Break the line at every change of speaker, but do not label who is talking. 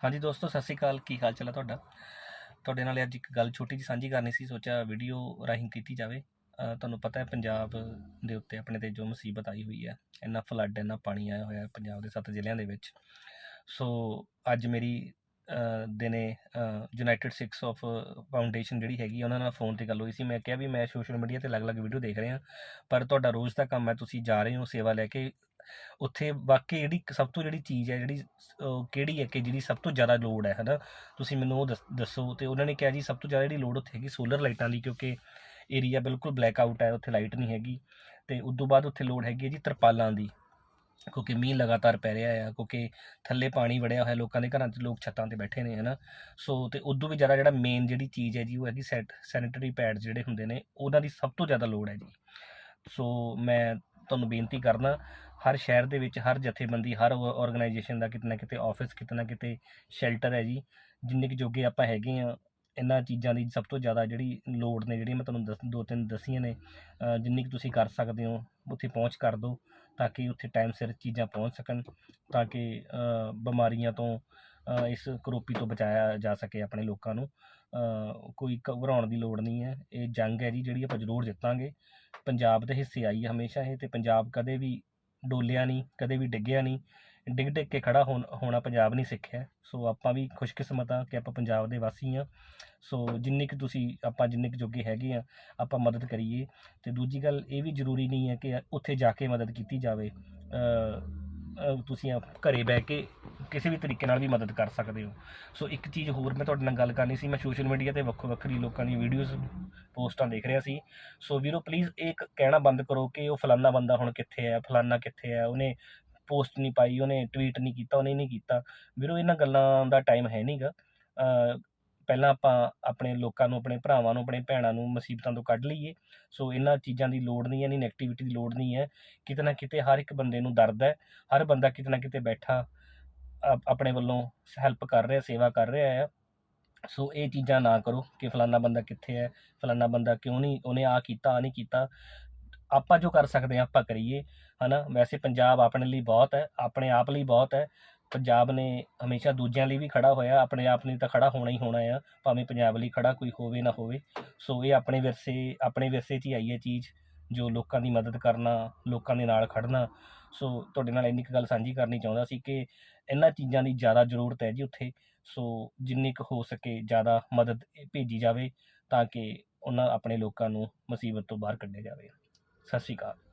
ਹਾਂਜੀ ਦੋਸਤੋ, ਸਤਿ ਸ਼੍ਰੀ ਅਕਾਲ। ਕੀ ਹਾਲ ਚਾਲ ਹੈ ਤੁਹਾਡਾ? ਤੁਹਾਡੇ ਨਾਲ ਅੱਜ ਇੱਕ ਗੱਲ ਛੋਟੀ ਜਿਹੀ ਸਾਂਝੀ ਕਰਨੀ ਸੀ, ਸੋਚਿਆ ਵੀਡੀਓ ਰਾਹੀਂ ਕੀਤੀ ਜਾਵੇ। ਤੁਹਾਨੂੰ ਪਤਾ ਹੈ, ਪੰਜਾਬ ਦੇ ਉੱਤੇ ਆਪਣੇ ਤੇ ਜੋ ਮੁਸੀਬਤ ਆਈ ਹੋਈ ਹੈ, ਇੰਨਾ ਫਲੱਡ ਇੰਨਾ ਪਾਣੀ ਆਇਆ ਹੋਇਆ ਪੰਜਾਬ ਦੇ ਸੱਤ ਜ਼ਿਲ੍ਹਿਆਂ ਦੇ ਵਿੱਚ। ਸੋ, ਅੱਜ ਮੇਰੀ ਦਿਨੇ ਯੂਨਾਈਟਿਡ ਸਿਕਸ ਆਫ ਫਾਊਂਡੇਸ਼ਨ ਜਿਹੜੀ ਹੈਗੀ, ਉਹਨਾਂ ਨਾਲ ਫੋਨ ਤੇ ਗੱਲ ਹੋਈ ਸੀ। ਮੈਂ ਕਿਹਾ ਵੀ ਮੈਂ ਸੋਸ਼ਲ ਮੀਡੀਆ ਤੇ ਅਲੱਗ-ਅਲੱਗ ਵੀਡੀਓ ਦੇਖ ਰਿਹਾ, ਪਰ ਤੁਹਾਡਾ ਰੋਜ਼ ਦਾ ਕੰਮ ਹੈ, ਤੁਸੀਂ ਜਾ ਰਹੇ ਹੋ ਸੇਵਾ ਲੈ ਕੇ ਉੱਥੇ ਵਾਕਈ ਜਿਹੜੀ ਸਭ ਤੋਂ ਜਿਹੜੀ ਚੀਜ਼ ਹੈ, ਜਿਹੜੀ ਕਿਹੜੀ ਹੈ ਕਿ ਜਿਹੜੀ ਸਭ ਤੋਂ ਜ਼ਿਆਦਾ ਲੋੜ ਹੈ, ਹਨਾ? ਤੁਸੀਂ ਮੈਨੂੰ ਉਹ ਦੱਸ- ਦੱਸੋ ਤੇ ਉਹਨਾਂ ਨੇ ਕਿਹਾ ਜੀ ਸਭ ਤੋਂ ਜ਼ਿਆਦਾ ਜਿਹੜੀ ਲੋੜ ਉੱਥੇ ਹੈਗੀ ਸੋਲਰ ਲਾਈਟਾਂ ਦੀ ਕਿਉਂਕਿ ਏਰੀਆ ਬਿਲਕੁਲ ਬਲੈਕ ਆਊਟ ਹੈ, ਉੱਥੇ ਲਾਈਟ ਨਹੀਂ ਹੈਗੀ ਤੇ ਉਸ ਤੋਂ ਬਾਅਦ ਉੱਥੇ ਲੋੜ ਹੈਗੀ ਹੈ ਜੀ ਤਰਪਾਲਾਂ ਦੀ ਕਿਉਂਕਿ ਮੀਂਹ ਲਗਾਤਾਰ ਪੈ ਰਿਹਾ ਹੈ ਕਿਉਂਕਿ ਥੱਲੇ ਪਾਣੀ ਵੜਿਆ ਹੋਇਆ ਲੋਕਾਂ ਦੇ ਘਰਾਂ 'ਚ, ਲੋਕ ਛੱਤਾਂ ਤੇ ਬੈਠੇ ਨੇ, ਹਨਾ? ਸੋ ਤੇ ਉਦੋਂ ਵੀ ਜ਼ਿਆਦਾ ਜਿਹੜਾ ਮੇਨ ਜਿਹੜੀ ਚੀਜ਼ ਹੈ ਜੀ ਉਹ ਹੈਗੀ ਸੈਟ ਸੈਨੀਟਰੀ ਪੈਡਸ ਜਿਹੜੇ ਹੁੰਦੇ ਨੇ, ਉਹਨਾਂ ਦੀ ਸਭ ਤੋਂ ਜ਼ਿਆਦਾ ਲੋੜ ਹੈ ਜੀ। ਸੋ ਮੈਂ ਤੁਹਾਨੂੰ ਬੇਨਤੀ ਕਰਦਾ ਹਰ ਸ਼ਹਿਰ ਦੇ ਵਿੱਚ ਹਰ ਜਥੇਬੰਦੀ, ਹਰ ਆਰਗੇਨਾਈਜੇਸ਼ਨ ਦਾ ਕਿਤੇ ਨਾ ਕਿਤੇ ਆਫਿਸ ਕਿਤੇ ਨਾ ਕਿਤੇ ਸ਼ੈਲਟਰ ਹੈ ਜੀ। ਜਿੰਨੇ ਕੁ ਜੋਗੇ ਆਪਾਂ ਹੈਗੇ ਆ ਇਹਨਾਂ ਚੀਜ਼ਾਂ ਦੀ ਸਭ ਤੋਂ ਜ਼ਿਆਦਾ ਜਿਹੜੀ ਲੋੜ ਨੇ, ਜਿਹੜੀਆਂ ਮੈਂ ਤੁਹਾਨੂੰ ਦੱਸ, ਦੋ ਤਿੰਨ ਦੱਸੀਆਂ ਨੇ ਜਿੰਨੀ ਕੁ ਤੁਸੀਂ ਕਰ ਸਕਦੇ ਹੋ, ਉੱਥੇ ਪਹੁੰਚ ਕਰ ਦਿਓ, ਤਾਂ ਕਿ ਉੱਥੇ ਟਾਈਮ ਸਿਰ ਚੀਜ਼ਾਂ ਪਹੁੰਚ ਸਕਣ, ਤਾਂ ਕਿ ਬਿਮਾਰੀਆਂ ਤੋਂ ਇਸ ਕਰੋਪੀ ਤੋਂ ਬਚਾਇਆ ਜਾ ਸਕੇ ਆਪਣੇ ਲੋਕਾਂ ਨੂੰ। ਕੋਈ ਘਬਰਾਉਣ ਦੀ ਲੋੜ ਨਹੀਂ ਹੈ। ਇਹ ਜੰਗ ਹੈ ਜੀ, ਜਿਹੜੀ ਆਪਾਂ ਜ਼ਰੂਰ ਜਿੱਤਾਂਗੇ। ਪੰਜਾਬ ਦੇ ਹਿੱਸੇ ਆਈ ਹੈ ਹਮੇਸ਼ਾ ਇਹ, ਤੇ ਪੰਜਾਬ ਕਦੇ ਵੀ ਡੋਲਿਆ ਨਹੀਂ, ਕਦੇ ਵੀ ਡਿੱਗਿਆ ਨਹੀਂ। ਡਿੱਗ ਡਿੱਗ ਕੇ ਖੜਾ ਹੋਣ- ਹੋਣਾ ਪੰਜਾਬ ਨਹੀਂ ਸਿੱਖਿਆ। ਸੋ ਆਪਾਂ ਵੀ ਖੁਸ਼ਕਿਸਮਤ ਆ ਕਿ ਆਪਾਂ ਪੰਜਾਬ ਦੇ ਵਾਸੀ ਆ ਸੋ ਜਿੰਨੇ ਕੁ ਤੁਸੀਂ, ਆਪਾਂ ਜਿੰਨੇ ਕੁ ਜੋਗੇ ਹੈਗੇ ਆ ਆਪਾਂ ਮਦਦ ਕਰੀਏ। ਤੇ ਦੂਜੀ ਗੱਲ ਇਹ ਵੀ ਜ਼ਰੂਰੀ ਨਹੀਂ ਹੈ ਕਿ ਉੱਥੇ ਜਾ ਕੇ ਮਦਦ ਕੀਤੀ ਜਾਵੇ। ਤੁਸੀਂ ਆਪ ਘਰੇ ਬਹਿ ਕੇ ਕਿਸੇ ਵੀ ਤਰੀਕੇ ਨਾਲ ਵੀ ਮਦਦ ਕਰ ਸਕਦੇ ਹੋ। ਸੋ ਇੱਕ ਚੀਜ਼ ਹੋਰ ਮੈਂ ਤੁਹਾਡੇ ਨਾਲ ਗੱਲ ਕਰਨੀ ਸੀ। ਮੈਂ ਸੋਸ਼ਲ ਮੀਡੀਆ ਤੇ ਵੱਖੋ ਵੱਖਰੀ ਲੋਕਾਂ ਦੀ ਵੀਡੀਓਜ਼ ਪੋਸਟਾਂ ਦੇਖ ਰਿਹਾ ਸੀ। ਸੋ ਵੀਰੋ ਪਲੀਜ਼ ਇਹ ਕਹਿਣਾ ਬੰਦ ਕਰੋ ਕਿ ਉਹ ਫਲਾਨਾ ਬੰਦਾ ਹੁਣ ਕਿੱਥੇ ਹੈ, ਫਲਾਨਾ ਕਿੱਥੇ ਹੈ? ਉਹਨੇ ਪੋਸਟ ਨਹੀਂ ਪਾਈ, ਉਹਨੇ ਟਵੀਟ ਨਹੀਂ ਕੀਤਾ, ਉਹਨੇ ਨਹੀਂ ਕੀਤਾ। ਵੀਰੋ, ਇਹਨਾਂ ਗੱਲਾਂ ਦਾ ਟਾਈਮ ਹੈ ਨਹੀਂਗਾ ਪਹਿਲਾਂ ਆਪਾਂ ਆਪਣੇ ਲੋਕਾਂ ਨੂੰ, ਆਪਣੇ ਭਰਾਵਾਂ ਨੂੰ, ਆਪਣੇ ਭੈਣਾਂ ਨੂੰ ਮੁਸੀਬਤਾਂ ਤੋਂ ਕੱਢ ਲਈਏ। ਸੋ ਇਹਨਾਂ ਚੀਜ਼ਾਂ ਦੀ ਲੋੜ ਨਹੀਂ ਹੈ ਨਹੀਂ ਨੈਗੇਟਿਵਿਟੀ ਦੀ ਲੋੜ ਨਹੀਂ ਹੈ। ਕਿਤੇ ਨਾ ਕਿਤੇ ਹਰ ਇੱਕ ਬੰਦੇ ਨੂੰ ਦਰਦ ਹੈ। ਹਰ ਬੰਦਾ ਕਿਤੇ ਨਾ ਕਿਤੇ ਬੈਠਾ ਆਪ- ਆਪਣੇ ਵੱਲੋਂ ਹੈਲਪ ਕਰ ਰਿਹਾ, ਸੇਵਾ ਕਰ ਰਿਹਾ ਹੈ। ਸੋ ਇਹ ਚੀਜ਼ਾਂ ਨਾ ਕਰੋ ਕਿ ਫਲਾਨਾ ਬੰਦਾ ਕਿੱਥੇ ਹੈ, ਫਲਾਨਾ ਬੰਦਾ ਕਿਉਂ ਨਹੀਂ, ਉਹਨੇ ਆ ਕੀਤਾ ਆ ਨਹੀਂ ਕੀਤਾ। ਆਪਾਂ ਜੋ ਕਰ ਸਕਦੇ ਹਾਂ, ਆਪਾਂ ਕਰੀਏ, ਹਨਾ? ਵੈਸੇ ਪੰਜਾਬ ਆਪਣੇ ਲਈ ਬਹੁਤ ਹੈ, ਆਪਣੇ ਆਪ ਲਈ ਬਹੁਤ ਹੈ। ਪੰਜਾਬ ਨੇ ਹਮੇਸ਼ਾ ਦੂਜਿਆਂ ਲਈ ਵੀ ਖੜਾ ਹੋਇਆ, ਆਪਣੇ ਆਪ ਲਈ ਤਾਂ ਖੜਾ ਹੋਣਾ ਹੀ ਹੋਣਾ ਆ, ਭਾਵੇਂ ਪੰਜਾਬ ਲਈ ਖੜਾ ਕੋਈ ਹੋਵੇ ਨਾ ਹੋਵੇ। ਸੋ ਇਹ ਆਪਣੇ ਵਿਰਸੇ ਆਪਣੇ ਵਿਰਸੇ 'ਚ ਹੀ ਆਈ ਹੈ ਚੀਜ਼। ਜੋ ਲੋਕਾਂ ਦੀ ਮਦਦ ਕਰਨਾ, ਲੋਕਾਂ ਦੇ ਨਾਲ ਖੜਨਾ ਸੋ ਤੁਹਾਡੇ ਨਾਲ ਇੰਨੀ ਕੁ ਗੱਲ ਸਾਂਝੀ ਕਰਨੀ ਚਾਹੁੰਦਾ ਸੀ ਕਿ ਇਹਨਾਂ ਚੀਜ਼ਾਂ ਦੀ ਜ਼ਿਆਦਾ ਜ਼ਰੂਰਤ ਹੈ ਜੀ ਉੱਥੇ। ਸੋ ਜਿੰਨੀ ਕੁ ਹੋ ਸਕੇ ਜ਼ਿਆਦਾ ਮਦਦ ਭੇਜੀ ਜਾਵੇ ਤਾਂ ਕਿ ਉਹਨਾਂ ਆਪਣੇ ਲੋਕਾਂ ਨੂੰ ਮੁਸੀਬਤ ਤੋਂ ਬਾਹਰ ਕੱਢਿਆ ਜਾਵੇ। ਸਤਿ ਸ਼੍ਰੀ ਅਕਾਲ।